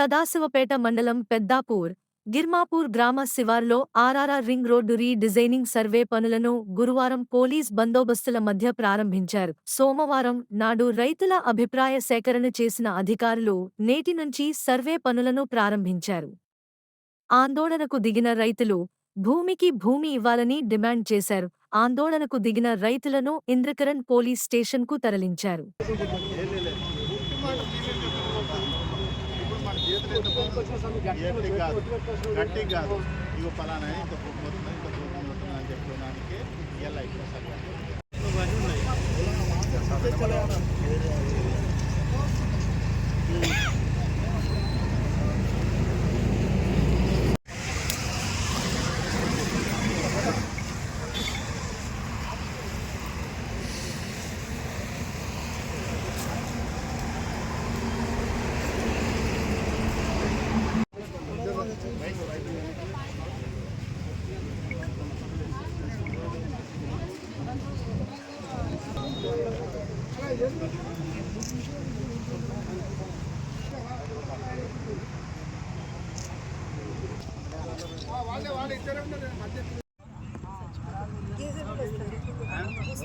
సదాశివపేట మండలం పెద్దాపూర్ గిర్మాపూర్ గ్రామ శివార్లో RRR ring road redesigning survey పనులను గురువారం పోలీస్ బందోబస్తుల మధ్య ప్రారంభించారు. సోమవారం నాడు రైతుల అభిప్రాయ సేకరణ చేసిన అధికారులు నేటి నుంచి సర్వే పనులను ప్రారంభించారు. ఆందోళనకు దిగిన రైతులు భూమికి భూమి ఇవ్వాలని డిమాండ్ చేశారు. ఆందోళనకు దిగిన రైతులను ఇంద్రకరణ్ పోలీస్ స్టేషన్కు తరలించారు. గట్టి కాదు గట్టి కాదు ఇగో పలానా ఇంత భూమి పోతుంది ఇంత భూమి పోతుంది అని చెప్పడానికి ఇలా ఇట్లా సరిగ్గా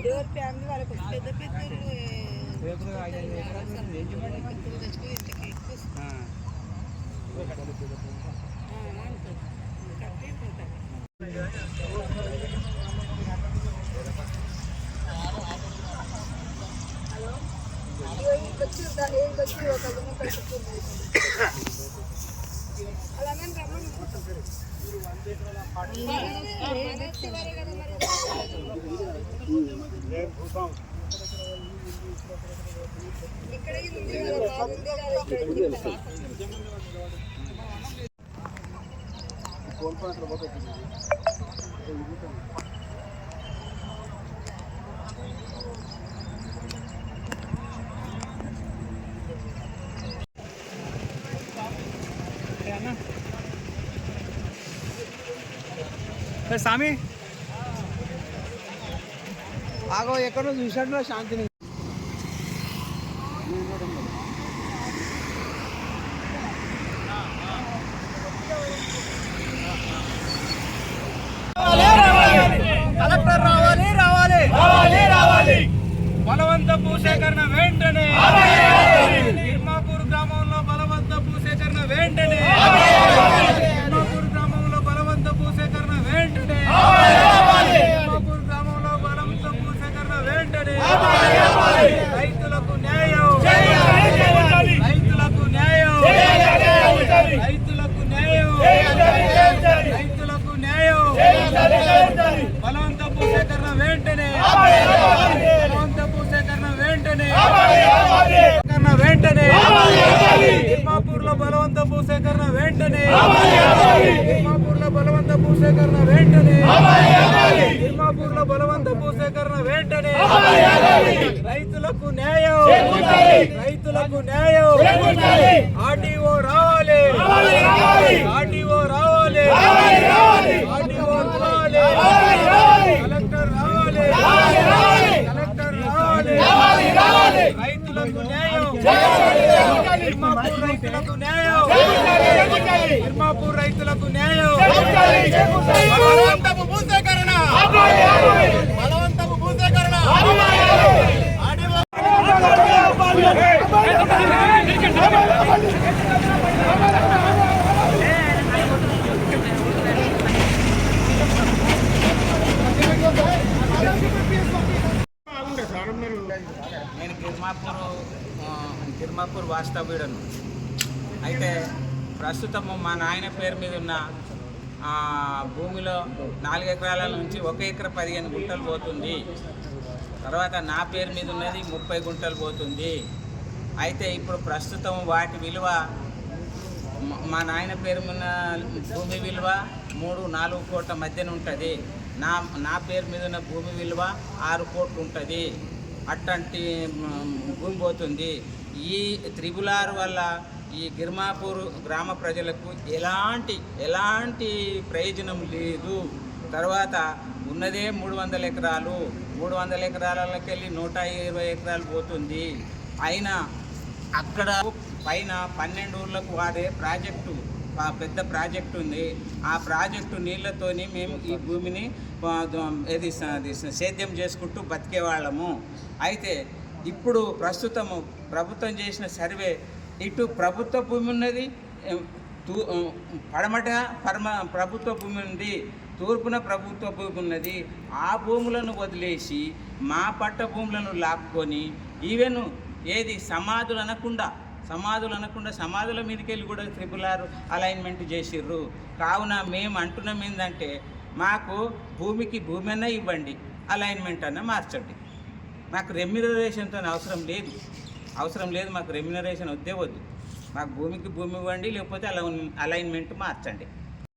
ఎవరి ఫ్యామిలీ వాళ్ళకి వస్తుంది. పెద్ద పెద్ద తెచ్చుకుని ఇంటికి ఎక్కువ వస్తుంది. ఆ, అంతే. కట్టి పోతారు. అలానే Sami. బాగా ఎక్కడో చూసాడో శాంతిని కలెక్టర్ రావాలి రావాలి రావాలి రావాలి బలవంత భూసేకరణ వెంటనే తిమ్మాపూర్ గ్రామంలో బలవంత భూసేకరణ వెంటనే తిమ్మాపూర్ గ్రామంలో బలవంత భూసేకరణ వెంటనే తిమ్మాపూర్ గ్రామంలో బలవంత భూసేకరణ వెంటనే రైతులకు న్యాయం రైతులకు న్యాయం రైతులకు న్యాయం రైతులకు న్యాయం బలవంత భూసేకరణ వెంటనే బలవంత భూసేకరణ వెంటనే సేకరణ వెంటనే తిమ్మాపూర్లో బలవంత భూసేకరణ వెంటనే తిమ్మాపూర్లో బలవంత భూసేకరణ వెంటనే తిమ్మాపూర్లో బలవంత భూసేకరణ వెంటనే రైతులకు న్యాయం. రైతులకు న్యాయం. ఆర్టీఓ రావాలి. ఆర్టీఓ రావాలి. ఆర్టీఓ రావాలి. కలెక్టర్ రావాలి. కలెక్టర్ రావాలి. రైతులకు న్యాయం. రైతులకు న్యాయం. రైతులకు న్యాయం. నేను గిర్మాపూర్ ఆ, గిర్మాపూర్ వాస్తవ్యుడను. అయితే ప్రస్తుతము మా నాయన పేరు మీద ఉన్న భూమిలో నాలుగు ఎకరాల నుంచి ఒక ఎకర పదిహేను గుంటలు పోతుంది. తర్వాత నా పేరు మీద ఉన్నది ముప్పై గుంటలు పోతుంది. అయితే ఇప్పుడు ప్రస్తుతం వాటి విలువ మా నాయన పేరు ఉన్న భూమి విలువ మూడు నాలుగు కోట్ల మధ్యన ఉంటుంది. నా నా పేరు మీద ఉన్న భూమి విలువ ఆరు కోట్లు ఉంటుంది. అట్లాంటి భూమి పోతుంది. ఈ త్రిబుల్ ఆర్ వల్ల ఈ గిర్మాపూర్ గ్రామ ప్రజలకు ఎలాంటి ఎలాంటి ప్రయోజనం లేదు. తర్వాత ఉన్నదే మూడు వందల ఎకరాలు మూడు వందల ఎకరాలకి వెళ్ళి నూట ఇరవై ఎకరాలు పోతుంది. అయినా అక్కడ పైన పన్నెండు ఊర్లకు వారే ప్రాజెక్టు పెద్ద ప్రాజెక్టు ఉంది. ఆ ప్రాజెక్టు నీళ్ళతోని మేము ఈ భూమిని ఏది సేద్యం చేసుకుంటూ బతికేవాళ్ళము. అయితే ఇప్పుడు ప్రస్తుతము ప్రభుత్వం చేసిన సర్వే ఇటు ప్రభుత్వ భూమి ఉన్నది తూ పడమట పరమ ప్రభుత్వ భూమి ఉంది తూర్పున ప్రభుత్వ భూమి ఉన్నది ఆ భూములను వదిలేసి మా పట్ట భూములను లాక్కొని ఈవెన్ ఏది సమాధులు అనకుండా సమాధులు అనకుండా సమాధుల మీదకి వెళ్ళి కూడా త్రిపుల్ ఆర్ అలైన్మెంట్ చేసిర్రు. కావున మేము అంటున్నాం ఏంటంటే మాకు భూమికి భూమి అన్నా ఇవ్వండి అలైన్మెంట్ అన్నా మార్చండి. మాకు రెమ్యునరేషన్తో అవసరం లేదు. అవసరం లేదు మాకు రెమ్యునరేషన్ వద్దే వద్దు. మాకు భూమికి భూమి ఇవ్వండి లేకపోతే అలా అలైన్మెంట్ మార్చండి.